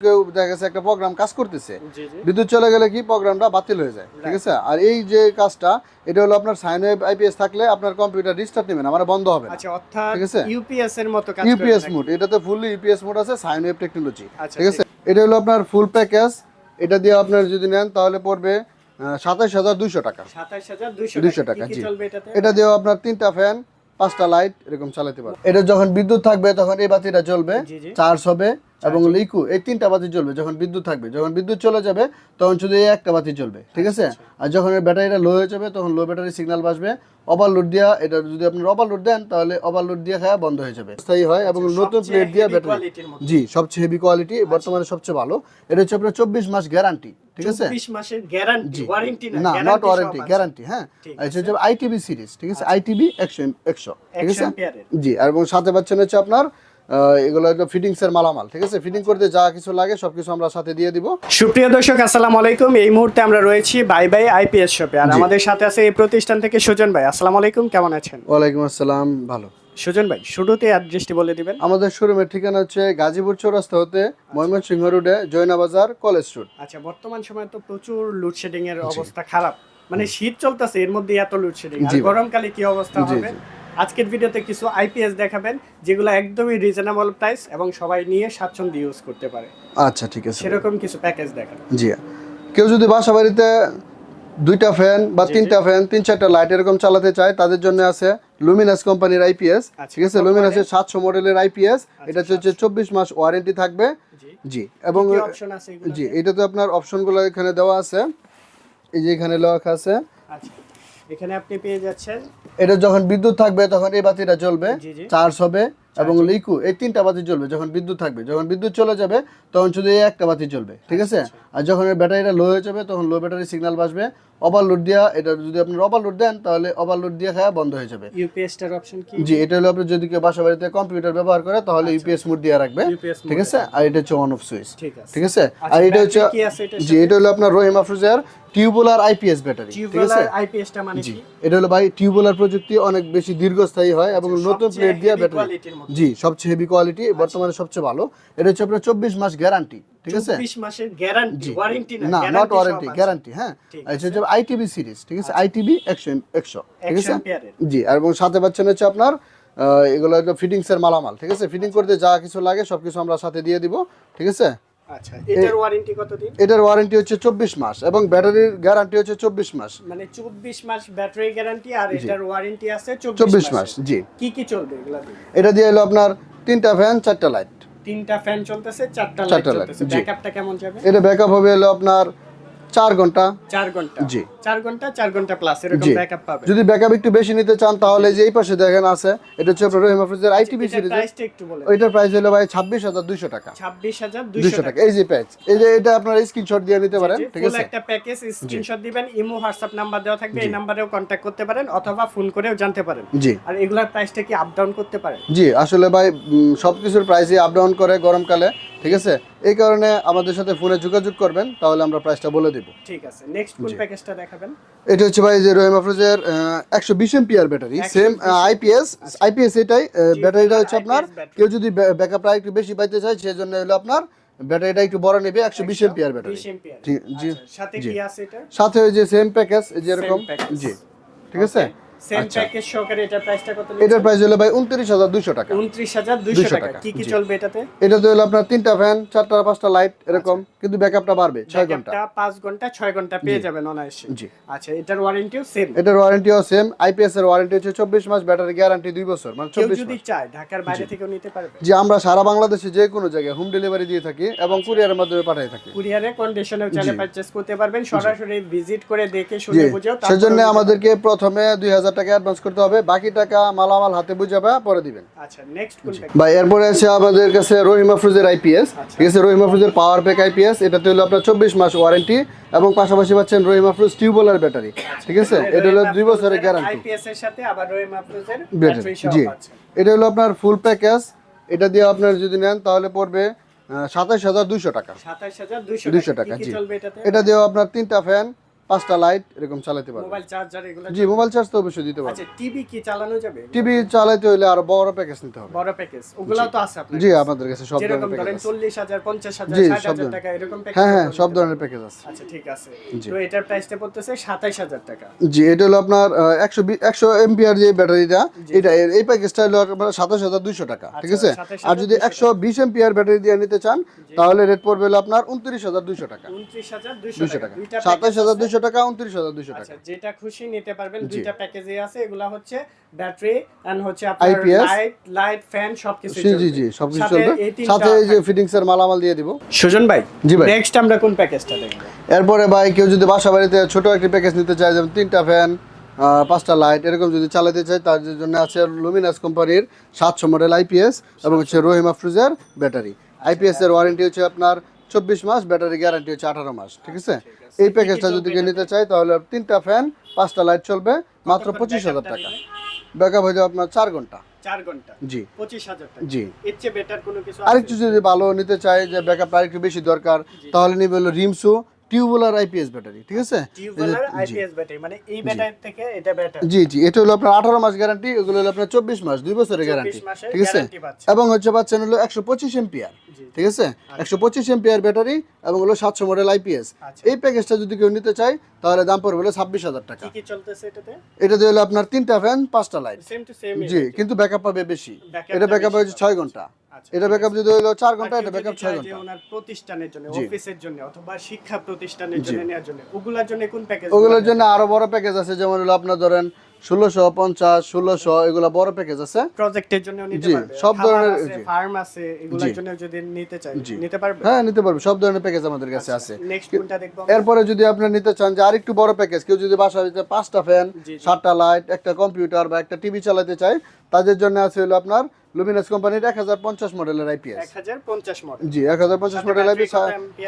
কেউ দেখা গেছে একটা প্রোগ্রাম কাজ করতেছে। বিদ্যুৎ চলে গেলে কি প্রোগ্রামটা বাতিল হয়ে যায় ঠিক আছে? আর এই যে কাজটা এটা হলো আপনার সাইন আইপিএস থাকলে আপনার কম্পিউটার রিস্টার্ট নেবে না মানে বন্ধ হবে না আচ্ছা অর্থাৎ ঠিক আছে? ইউপিএস এর মতো কাজ ইউপিএস মোড এটাতে ফুললি ইউপিএস মোড আছে সাইন ওয়েভ টেকনোলজি আচ্ছা, ঠিক আছে? এটা হলো আপনার ফুল প্যাকেজ এটা দিয়ে আপনার যদি নেন তাহলে পড়বে সাতাশ হাজার দুইশো টাকা। দুইশো টাকা, জি। এটা দিয়েও আপনার তিনটা ফ্যান পাঁচটা লাইট এরকম চালাতে পারবে এটা যখন বিদ্যুৎ থাকবে তখন এই বাতিটা জি চার্জ হবে এবং লিকু এই তিনটা বাতি জ্বলবে যখন বিদ্যুৎ থাকবে। যখন বিদ্যুৎ চলে যাবে তখন শুধু এই একটা বাতি জ্বলবে ঠিক আছে? আর যখন এর ব্যাটারিটা লো হয়ে যাবে তখন লো ব্যাটারি সিগন্যাল বাসবে ওভারলোড দিয়া এটা যদি আপনি ওভারলোড দেন তাহলে ওভারলোড দিয়ে খাওয়া বন্ধ হয়ে যাবে। স্থায়ী হয় এবং নতুন প্লেট দিয়ে ব্যাটারি জি সবচেয়ে হেভি কোয়ালিটি বর্তমানে সবচেয়ে ভালো। এটা হচ্ছে আপনার চব্বিশ মাস গ্যারান্টি ঠিক আছে? 24 মাসের গ্যারান্টি ওয়ারেন্টি না না নট ওয়ারেন্টি গ্যারান্টি হ্যাঁ? আর আইটিবি সিরিজ ঠিক আছে? আইটিবি একশো একশো ঠিক আছে? জি আর এবং সাথে পাচ্ছেন হচ্ছে আপনার এগুলো হলো ফিটিংস এর মালামাল ঠিক আছে? ফিটিং করতে যা কিছু লাগে সবকিছু আমরা সাথে দিয়ে দিব। সুপ্রিয় দর্শক আসসালামু আলাইকুম। এই মুহূর্তে আমরা রয়েছি বাই বাই আইপিএস শপে। আর আমাদের সাথে আছে এই প্রতিষ্ঠান থেকে সুজন ভাই। আসসালামু আলাইকুম কেমন আছেন? ওয়ালাইকুম আসসালাম ভালো। সুজন ভাই শুরুতে অ্যাড্রেসটি বলে দিবেন। আমাদের শোরুমের ঠিকানা হচ্ছে গাজীপুর চৌরাস্তা হতে ময়মনসিংহ রোডে জয়না বাজার কলেজ রোড। আচ্ছা বর্তমান সময়ে তো প্রচুর লোডশেডিং এর অবস্থা খারাপ। মানে শীত চলতেছে এর মধ্যে এত লোডশেডিং আর গরমকালে কি অবস্থা হবে। আজকের ভিডিওতে কিছু আইপিএস দেখাবেন যেগুলো একদমই রিজনেবল প্রাইস এবং সবাই নিয়ে স্বাচ্ছন্দ্য ইউজ করতে পারে। আচ্ছা ঠিক আছে। সেরকম কিছু প্যাকেজ দেখান। জি। কেউ যদি বাসা বাড়িতে দুইটা ফ্যান বা। তিনটা ফ্যান তিন চারটা লাইট এরকম চালাতে চায় তাদের জন্য আছে লুমিনাস কোম্পানির আইপিএস ঠিক আছে? লুমিনাসের সাতশো মডেলের আইপিএস আচ্ছা, এটা হচ্ছে চব্বিশ মাস ওয়ারেন্টি থাকবে। জি। এবং জি এটাতে আপনার অপশনগুলো এখানে দেওয়া আছে। এই যে এখানে লেখা আছে। আচ্ছা। এখানে আপনি পেয়ে যাচ্ছেন এটা যখন বিদ্যুৎ থাকবে তখন এই বাতিটা জ্বলবে। চার্জ হবে এবং লিকু এই তিনটা বাতি জ্বলবে যখন বিদ্যুৎ থাকবে। যখন বিদ্যুৎ চলে যাবে তখন শুধু এই একটা বাতি জ্বলবে ঠিক আচ্ছা, আছে আর যখন ব্যাটারিটা লো হয়ে যাবে তখন লো ব্যাটারি সিগন্যাল বাসবে ওভারলোড দিয়া এটা যদি আপনি ওভারলোড দেন তাহলে ওভারলোড দিয়ে খাওয়া বন্ধ হয়ে যাবে। ইউপিএস টার অপশন কি? জি এটা হলো আপনি যদি কেউ বাসা বাড়িতে কম্পিউটার ব্যবহার করে তাহলে ইউপিএস মোড দিয়ে রাখবে ঠিক আছে? আর এটা হচ্ছে অন অফ সুইচ ঠিক আছে। ঠিক আছে? আচ্ছা, আর এটা হচ্ছে জি এটা হলো আপনার রহিম আফরোজার টিউবুলার আইপিএস ব্যাটারি ঠিক আছে? টিউবওয়েল আইপিএস টা মানে কি? এটা হলো ভাই টিউবুলার প্রযুক্তি অনেক বেশি দীর্ঘস্থায়ী হয় এবং নতুন প্লেট দিয়ে ব্যাটারি। জি সবচেয়ে হেভি কোয়ালিটি বর্তমানে সবচেয়ে ভালো। এটা হচ্ছে আপনার চব্বিশ মাস গ্যারান্টি ঠিক আছে? মাসের গ্যারান্টি ওয়ারেন্টি না নট ওয়ারেন্টি গ্যারান্টি হ্যাঁ। হচ্ছে আইটিবি সিরিজ ঠিক আছে? আইটিবি একশো একশো ঠিক আছে? জি আর এবং সাথে পাচ্ছেন হচ্ছে আপনার এগুলো ফিটিংসের ফিটিংস এর মালামাল ঠিক আছে? ফিটিং করতে যা কিছু লাগে সবকিছু আমরা সাথে দিয়ে দিব ঠিক আছে? আচ্ছা এটার ওয়ারেন্টি কতদিন? এটার ওয়ারেন্টি হচ্ছে চব্বিশ মাস এবং ব্যাটারির গ্যারান্টি হচ্ছে চব্বিশ মাস। মানে 24 মাস ব্যাটারি গ্যারান্টি আর এটার ওয়ারেন্টি আছে 24 চব্বিশ মাস জি। কি কি চলবে এগুলা এটা দিয়ে হলো আপনার তিনটা ফ্যান চারটা লাইট তিনটা ফ্যান চলতেছে চারটা লাইট চলতেছে। ব্যাকআপটা কেমন যাবে? এটা ব্যাকআপ হবে হলো আপনার চার ঘণ্টা। 4 ঘণ্টা। জি। 4 ঘণ্টা 4 ঘণ্টা প্লাস এরকম ব্যাকআপ পাবে যদি ব্যাকআপ একটু বেশি নিতে চান তাহলে যে এই পাশে দেখেন আছে এটা হচ্ছে আপনার রহিম প্রাইসটা একটু বলেন ওইটার প্রাইস হলো ভাই ছাব্বিশ হাজার দুইশো টাকা। 26200 টাকা। এই যে প্যাচ এই যে এটা আপনার স্ক্রিনশট দিয়ে নিতে পারেন ঠিক আছে? একটা প্যাকেজ স্ক্রিনশট দিবেন ইমো নাম্বার দেওয়া থাকবে এই নাম্বারেও কন্ট্যাক্ট করতে পারেন অথবা ফোন করেও জানতে পারেন। জি। আর এগুলার প্রাইসটা কি আপ ডাউন করতে পারেন জি আসলে ভাই সবকিছুর প্রাইসই আপ ডাউন করে গরমকালে ঠিক আছে? এই কারণে আমাদের সাথে ফোনে যোগাযোগ করবেন তাহলে আমরা প্রাইসটা বলে দিব। ঠিক আছে নেক্সট কোন প্যাকেজটা দেখাবেন এটা হচ্ছে ভাই যে রহিম আফরোজের একশো বিশ MPR battery same IPS IPS এটাই ব্যাটারিটা হচ্ছে আপনার কেউ যদি ব্যাকআপটা একটু বেশি পাইতে চায় সেজন্য হলো আপনার ব্যাটারিটা একটু বড় নেবে একশো বিশ এমপিআর ব্যাটারি। জি- জি। সাথে কি আছে এটা? সাথে ওই যে সেম প্যাকেজ যেরকম জি। ঠিক আছে? সেম আচ্ছা। প্যাকেজ সহকারে এটার প্রাইসটা কত এটার প্রাইস হলো ভাই উনত্রিশ হাজার দুইশো টাকা। 29200 টাকা। টাকা, কি কি চলবে এটাতে? এটাতে হলো আপনার তিনটা ফ্যান চারটা পাঁচটা লাইট এরকম কিন্তু ব্যাকআপটা বাড়বে ছয় ঘণ্টা। 5 ঘণ্টা 6 ঘণ্টা পেয়ে যাবেন অনায়াসে। জি। আচ্ছা এটার ওয়ারেন্টিও সেম এটার ওয়ারেন্টিও সেম আইপিএস এর ওয়ারেন্টি হচ্ছে চব্বিশ মাস ব্যাটারি গ্যারান্টি দুই বছর মানে কেউ চব্বিশ যদি চায় ঢাকার বাইরে থেকেও নিতে পারবে। আমরা সারা বাংলাদেশে যে কোনো জায়গায় হোম ডেলিভারি দিয়ে থাকি এবং কুরিয়ারের মাধ্যমে পাঠিয়ে থাকি। কুরিয়ারে কন্ডিশনেও চাইলে পারচেজ করতে পারবেন। সরাসরি ভিজিট করে দেখে শুনে বুঝেও সেজন্য আমাদেরকে প্রথমে দুই হাজার টাকা অ্যাডভান্স করতে হবে। বাকি টাকা মালামাল হাতে বুঝাবে পরে দিবেন। পারবেন। আচ্ছা। নেক্সট ভাই এরপরে আছে আমাদের কাছে রহিমা ফ্রুজের আইপিএস ঠিক আছে রহিমা ফ্রুজের পাওয়ার প্যাক আইপিএস এটাতে হলো আপনার চব্বিশ মাস ওয়ারেন্টি এবং পাশাপাশি পাচ্ছেন রহিমা ফ্রুজ টিউবওয়েলার ব্যাটারি ঠিক আছে? এটা হলো দুই বছরের গ্যারান্টি আইপিএস এর সাথে আবার রহিম আফরোজের ব্যাটারি জি। এটা হলো আপনার ফুল প্যাকেজ এটা দিয়ে আপনার যদি নেন তাহলে পড়বে সাতাশ হাজার দুইশো টাকা। 27200 দুইশো টাকা। টাকা জি। এটা দিয়েও আপনার তিনটা ফ্যান পাঁচটা লাইট এরকম চালাতে পারবে। মোবাইল চার্জার এগুলো জি মোবাইল চার্জ তো অবশ্যই দিতে পারবে। আচ্ছা টিভি কি চালানো যাবে? টিভি চালাতে হইলে আর বড় প্যাকেজ নিতে হবে। বড় প্যাকেজ ওগুলো তো আছে আপনার জি আমাদের কাছে সব ধরনের প্যাকেজ আছে। 40000 50000 60000 টাকা এরকম প্যাকেজ হ্যাঁ হ্যাঁ সব ধরনের প্যাকেজ আছে। আচ্ছা ঠিক আছে। তো এটার প্রাইসটা পড়তেছে 27000 টাকা। জি এটা হলো আপনার 100 100 এমপিআর যে ব্যাটারিটা এটা এই প্যাকেজটা হলো আপনার 27200 টাকা আচ্ছা, ঠিক আছে? আর যদি 120 এমপিআর ব্যাটারি দিয়ে নিতে চান তাহলে রেট পড়বে হলো আপনার 29200 টাকা। 29200 টাকা। 27200 দুইশো টাকা উনত্রিশ হাজার দুইশো টাকা। আচ্ছা যেটা খুশি নিতে পারবেন দুইটা প্যাকেজে আছে এগুলা হচ্ছে ব্যাটারি এন্ড হচ্ছে আপনার লাইট লাইট ফ্যান সবকিছু জি জি সবকিছু চলবে। সাথে এই যে ফিটিংস এর মালামাল দিয়ে দিব। সুজন ভাই জি ভাই। নেক্সট আমরা কোন প্যাকেজটা দেখব? এরপরে ভাই কেউ যদি বাসা বাড়িতে ছোট একটি প্যাকেজ নিতে চায় যেমন তিনটা ফ্যান পাঁচটা লাইট এরকম যদি চালাতে চায় তার জন্য আছে লুমিনাস কোম্পানির সাতশো মডেল আইপিএস এবং হচ্ছে রোহিমা ফ্রিজের ব্যাটারি আইপিএস এর ওয়ারেন্টি হচ্ছে আপনার চব্বিশ মাস ব্যাটারি গ্যারান্টি হচ্ছে আঠারো মাস ঠিক আছে? এই প্যাকেজটা যদি কেউ নিতে চাই তাহলে তিনটা ফ্যান পাঁচটা লাইট চলবে মাত্র পঁচিশ হাজার টাকা। ব্যাকআপ হয়ে যাবে আপনার চার ঘণ্টা। ঘণ্টা। জি। জি। বেটার কোনো কিছু আরেকটু যদি ভালো নিতে চাই যে ব্যাকআপ আরেকটু বেশি দরকার তাহলে নিবে হলো রিমসু টিউবুলার আইপিএস ব্যাটারি ঠিক আছে। আইপিএস ব্যাটারি মানে এই ব্যাটারি থেকে এটা বেটার জি জি এটা হলো আপনার আঠারো মাস গ্যারান্টি এগুলো হলো আপনার চব্বিশ মাস দুই বছরের গ্যারান্টি ঠিক আছে? এবং হচ্ছে পাচ্ছেন হলো একশো পঁচিশ এমপিআর ঠিক আছে? একশো পঁচিশ এমপিআর ব্যাটারি এবং হলো সাতশো মডেল আইপিএস আচ্ছা। এই প্যাকেজটা যদি কেউ নিতে চায় তাহলে দাম পড়বে হলো ছাব্বিশ হাজার টাকা। কি কি চলতেছে এটাতে? হলো আপনার তিনটা ফ্যান পাঁচটা লাইট সেম টু সেম জি কিন্তু ব্যাকআপ পাবে বেশি। এটা ব্যাকআপ হচ্ছে ছয় ঘণ্টা। আচ্ছা, এটা ব্যাকআপ যদি হলো চার ঘণ্টা এটা ব্যাকআপ ছয় যে ঘণ্টা। ওনার প্রতিষ্ঠানের জন্য অফিসের জন্য অথবা শিক্ষা প্রতিষ্ঠানের জন্য নেওয়ার জন্য ওগুলার জন্য কোন প্যাকেজ ওগুলোর জন্য আরও বড় প্যাকেজ আছে যেমন হলো আপনার ধরেন ষোলোশো পঞ্চাশ ষোলোশো এগুলো বড় প্যাকেজ আছে। প্রজেক্টের জন্য নিতে জি, পারবে। সব ধরনের- ফার্ম আছে এগুলোর জন্য যদি নিতে চাই। নিতে পারবে? হ্যাঁ নিতে পারবে। সব ধরনের প্যাকেজ আমাদের কাছে আছে। নেক্সট কোনটা দেখব এরপরে যদি আপনি নিতে চান যে আরেকটু বড় প্যাকেজ কেউ যদি বাসা বাড়িতে পাঁচটা ফ্যান। সাতটা লাইট একটা কম্পিউটার বা একটা টিভি চালাতে চায় তাদের জন্য আছে হলো আপনার লুমিনাস কোম্পানির এক হাজার পঞ্চাশ মডেলের আইপিএস 1050 মডেল জি এক হাজার পঞ্চাশ মডেল আইপিএস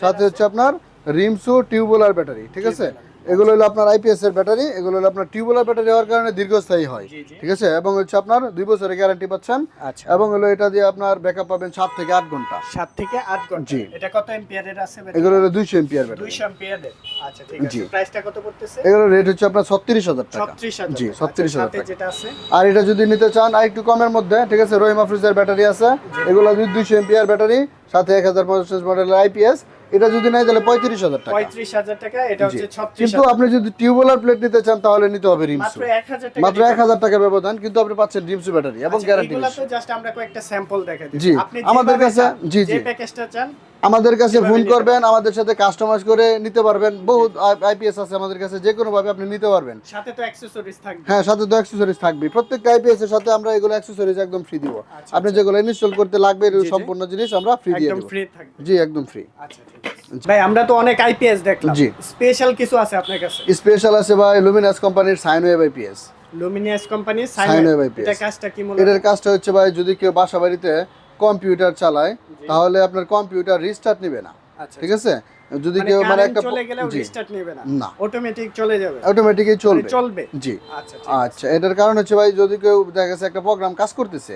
সাথে হচ্ছে আপনার রিমসো টিউবুলার ব্যাটারি ঠিক আছে? এগুলো হলো আপনার আইপিএস এর ব্যাটারি এগুলো হলো আপনার টিউবুলার ব্যাটারি হওয়ার কারণে দীর্ঘস্থায়ী হয়। ঠিক আছে? এবং হচ্ছে আপনার দুই বছরের গ্যারান্টি পাচ্ছেন। আচ্ছা। এবং হলো এটা দিয়ে আপনার ব্যাকআপ পাবেন সাত থেকে আট ঘণ্টা। 7 থেকে 8 ঘণ্টা। জি। এটা কত এম্পিয়ারের আছে এগুলো হলো দুইশো এম্পিয়ার ব্যাটারি। 200 এম্পিয়ারের আচ্ছা ঠিক আছে। প্রাইসটা কত পড়তেছে? এগুলো রেট হচ্ছে আপনার ছত্রিশ হাজার টাকা। 36000 জি ছত্রিশ হাজার টাকা। যেটা আছে? আর এটা যদি নিতে চান আর একটু কমের মধ্যে ঠিক আছে? রহিমা ফ্রিজের ব্যাটারি আছে। এগুলো দুইশো এম্পিয়ার ব্যাটারি। সাথে এক হাজার পঞ্চাশ মডেলের আইপিএস এটা যদি তাহলে পঁয়ত্রিশ হাজার টাকা। 35000 টাকা এটা হচ্ছে 36 কিন্তু আপনি যদি টিউবওয়েলার প্লেট নিতে চান তাহলে নিতে হবে রিমসু মাত্র 1000 টাকা মাত্র এক হাজার টাকার ব্যবধান কিন্তু আপনি পাচ্ছেন রিমসু ব্যাটারি এবং গ্যারান্টি জাস্ট আমরা কয়েকটা স্যাম্পল দেখাই জি, আমাদের কাছে- জি, জি। প্যাকেজটা চান আমাদের কাছে ফোন করবেন আমাদের সাথে কাস্টমাইজ করে নিতে পারবেন। বহুত আইপিএস আছে আমাদের কাছে যে কোনো ভাবে আপনি নিতে পারবেন। সাথে তো অ্যাকসেসরিজ থাকবে। হ্যাঁ সাথে তো অ্যাক্সেসরিজ থাকবে প্রত্যেকটা আইপিএস এর সাথে আমরা এগুলো অ্যাক্সেসরিজ একদম ফ্রি দিব। আচ্ছা, আপনি যেগুলো ইনস্টল করতে লাগবে সম্পূর্ণ জিনিস আমরা ফ্রি দিয়ে একদম দেব। ফ্রি থাকবে। জি একদম ফ্রি আচ্ছা ভাই আমরা তো অনেক আইপিএস দেখলাম। জি। স্পেশাল কিছু আছে আপনার কাছে? স্পেশাল আছে ভাই লুমিনাস কোম্পানির sine wave IPS Luminous company Sinewave IPS কাজটা কি মূলত? এটার কাজটা হচ্ছে ভাই যদি কেউ বাসা বাড়িতে কম্পিউটার চালায় তাহলে আপনার কম্পিউটার রিস্টার্ট নেবে না। আচ্ছা ঠিক আছে? যদি মানে কেউ মানে একটা চলে গেলেও জি। রিস্টার্ট নেবে না। অটোমেটিক চলে যাবে। অটোমেটিকই চলবে মানে চলবে। জি। আচ্ছা আচ্ছা এটার কারণ হচ্ছে ভাই যদি কেউ দেখা গেছে একটা প্রোগ্রাম কাজ করতেছে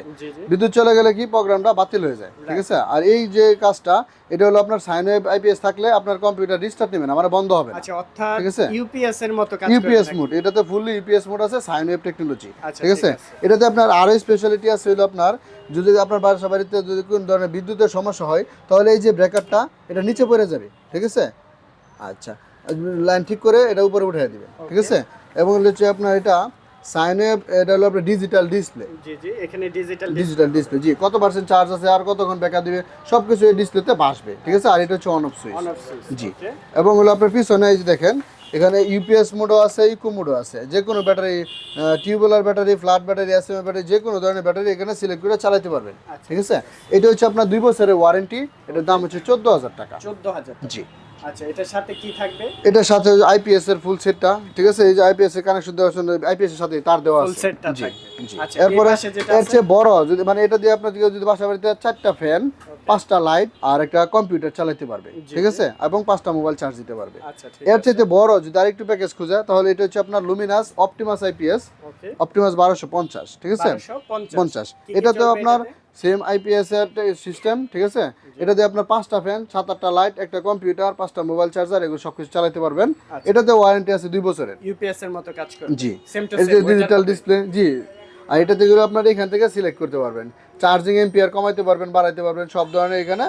বিদ্যুৎ চলে গেলে কি প্রোগ্রামটা বাতিল হয়ে যায় ঠিক আছে? আর এই যে কাজটা এটা হলো আপনার সাইন ওয়েভ আইপিএস থাকলে আপনার কম্পিউটার রিস্টার্ট নেবে না মানে বন্ধ হবে আচ্ছা অর্থাৎ ঠিক আছে? ইউপিএস এর মতো কাজ ইউপিএস? মোড এটাতে ফুললি ইউপিএস মোড আছে সাইন ওয়েভ টেকনোলজি ঠিক আছে। এটাতে আপনার আরও স্পেশালিটি আছে হলো আপনার যদি আপনার বাসা বাড়িতে যদি কোন ধরনের বিদ্যুতের সমস্যা হয় তাহলে এই যে ব্রেকারটা এটা নিচে পড়ে যাবে। ঠিক আছে? আচ্ছা লাইন ঠিক করে এটা উপরে উঠে দিবেন ঠিক আছে? এবং হচ্ছে আপনার এটা সাইন এটা হলো আপনার ডিজিটাল ডিসপ্লে জি জি এখানে ডিজিটাল ডিজিটাল ডিসপ্লে জি কত পার্সেন্ট চার্জ আছে আর কতক্ষণ ব্যাকআপ দিবে সবকিছু এই ডিসপ্লেতে ভাসবে ঠিক আছে? আর এটা হচ্ছে on off switch on off switch জি এবং হলো আপনার পিছনে এই যে দেখেন এখানে ইউপিএস মোডও আছে ইকো মোডও আছে। যে কোনো battery tubular battery flat battery SM battery যে কোনো ধরনের ব্যাটারি এখানে সিলেক্ট করে চালাতে পারবেন। আচ্ছা। ঠিক আছে? এটা হচ্ছে আপনার দুই বছরের ওয়ারেন্টি এটার দাম হচ্ছে চোদ্দ হাজার টাকা। 14000 জি। আচ্ছা এটার সাথে কি থাকবে? এটার সাথে আইপিএস এর ফুল সেটটা ঠিক আছে? এই যে আইপিএস এর কানেকশন দেওয়ার জন্য আইপিএস এর সাথে তার দেওয়া ফুল আছে। সেটটা জি থাকবে। জি। আচ্ছা এরপরে এর চেয়ে বড় যদি মানে এটা দিয়ে আপনার যদি বাসা বাড়িতে চারটা ফ্যান পাঁচটা লাইট আর একটা কম্পিউটার চালাতে পারবে ঠিক আছে? এবং পাঁচটা মোবাইল চার্জ দিতে পারবে। আচ্ছা এর চাইতে বড় যদি আরেকটু প্যাকেজ খুঁজে তাহলে এটা হচ্ছে আপনার লুমিনাস অপটিমাস আইপিএস অপটিমাস বারোশো পঞ্চাশ ঠিক আছে? পঞ্চাশ। এটা তো আপনার? সেম আইপিএস এর সিস্টেম ঠিক আছে? এটা দিয়ে আপনার পাঁচটা ফ্যান সাত আটটা লাইট একটা কম্পিউটার পাঁচটা মোবাইল চার্জার এগুলো সবকিছু চালাতে পারবেন। এটাতে ওয়ারেন্টি আছে দুই বছরের। ইউপিএস এর মতো কাজ করে। জি। ডিজিটাল ডিসপ্লে জি। আর এটাতে গেলে আপনার এখান থেকে সিলেক্ট করতে পারবেন। চার্জিং এম্পিয়ার কমাইতে পারবেন বাড়াইতে পারবেন সব ধরনের এখানে।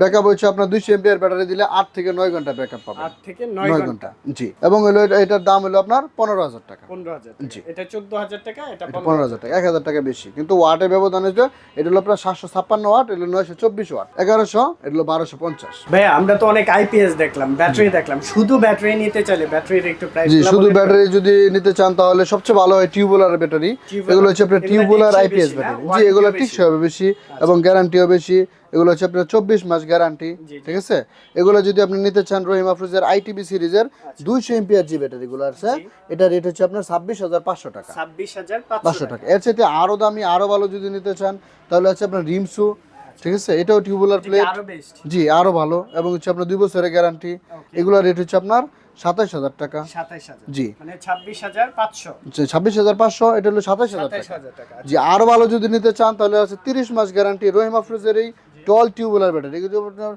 ব্যাকআপ হচ্ছে আপনার দুইশো এম্পিয়ার ব্যাটারি দিলে আট থেকে নয় ঘণ্টা ব্যাকআপ পাবেন। 8 থেকে নয় ঘণ্টা। জি। এবং হলো এটার দাম হলো আপনার পনেরো হাজার টাকা। 15000 জি। এটা 14000 টাকা এটা পনেরো হাজার টাকা এক হাজার টাকা বেশি। কিন্তু ওয়াটের ব্যবধান হচ্ছে এটা হলো আপনার সাতশো ছাপ্পান্ন ওয়াট এটা নয়শো চব্বিশ ওয়াট। এগারোশো এটা হলো বারোশো পঞ্চাশ। ভাইয়া আমরা তো অনেক আইপিএস দেখলাম ব্যাটারি দেখলাম। শুধু ব্যাটারি নিতে চাইলে ব্যাটারির একটু প্রাইস জি শুধু ব্যাটারি যদি নিতে চান তাহলে সবচেয়ে ভালো হয় টিউবুলার ব্যাটারি এগুলো হচ্ছে আপনার টিউবুলার আইপিএস ব্যাটারি এগুলো। টিকসই হবে বেশি এবং গ্যারান্টিও বেশি। এগুলো হচ্ছে আপনার চব্বিশ মাস গ্যারান্টি। ঠিক আছে? এগুলো যদি আপনি নিতে চান রহিম আফরোজের আইটিবি সিরিজের আচ্ছা। দুইশো এমপিআর জি ব্যাটারিগুলো আছে এটা রেট হচ্ছে আপনার ছাব্বিশ হাজার পাঁচশো টাকা। ছাব্বিশ হাজার পাঁচশো টাকা। এর সাথে আরও দামি আরও ভালো যদি নিতে চান তাহলে হচ্ছে আপনার রিমসু ঠিক আছে? এটাও টিউবুলার প্লেট জি আরও ভালো। এবং হচ্ছে আপনার দুই বছরের গ্যারান্টি এগুলোর রেট হচ্ছে আপনার সাতাইশ হাজার টাকা। 27000 জি। মানে 26500 ছাব্বিশ হাজার পাঁচশো এটা হলো সাতাশ হাজার টাকা। জি আরও ভালো যদি নিতে চান তাহলে আছে তিরিশ মাস গ্যারান্টি রহিমা ফ্রিজের এই টল টিউবুলার ব্যাটারি এগুলো আপনার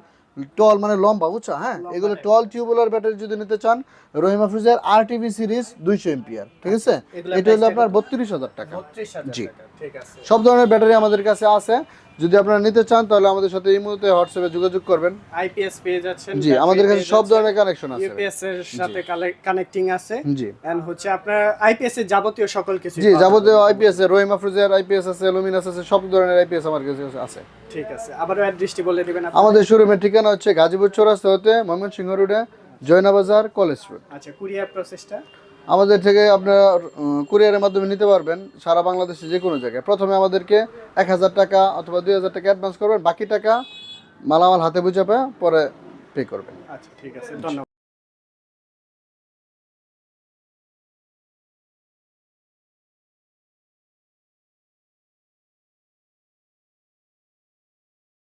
টল মানে লম্বা বুঝছ? হ্যাঁ? এগুলো টল টিউবুলার ব্যাটারি যদি নিতে চান রহিম আফরোজের আর টিভি সিরিজ দুইশো এমপিআর ঠিক আছে? এটা হলো আপনার বত্রিশ হাজার টাকা। জি। আছে। সব ধরনের ব্যাটারি আমাদের কাছে আছে। যদি আপনারা নিতে চান তাহলে আমাদের সাথে এই মুহূর্তে হোয়াটসঅ্যাপে যোগাযোগ করবেন। আইপিএস পেয়ে যাচ্ছেন জি আমাদের কাছে সব ধরনের কানেকশন আছে। ইউপিএস এর সাথে কানেক্টিং আছে। জি। এন্ড হচ্ছে আপনার আইপিএস এর যাবতীয় সকল কিছু জি যাবতীয় আইপিএস এর রহিম আফরোজের আইপিএস আছে লুমিনাস আছে সব ধরনের আইপিএস আমার কাছে আছে। ঠিক আছে আবারও অ্যাড্রেসটি বলে দিবেন আমাদের শোরুমের ঠিকানা হচ্ছে গাজীপুর চৌরাস্তা হতে ময়মনসিংহ রোডে জয়নাবাজার কলেজ রোড। আচ্ছা কুরিয়ার প্রসেসটা? আমাদের থেকে আপনারা কুরিয়ারের মাধ্যমে নিতে পারবেন সারা বাংলাদেশে যে কোনো জায়গায়। প্রথমে আমাদেরকে এক হাজার টাকা অথবা দুই হাজার টাকা অ্যাডভান্স করবেন বাকি টাকা মালামাল হাতে বুঝাবে পরে পে করবেন। আচ্ছা ঠিক আছে ধন্যবাদ।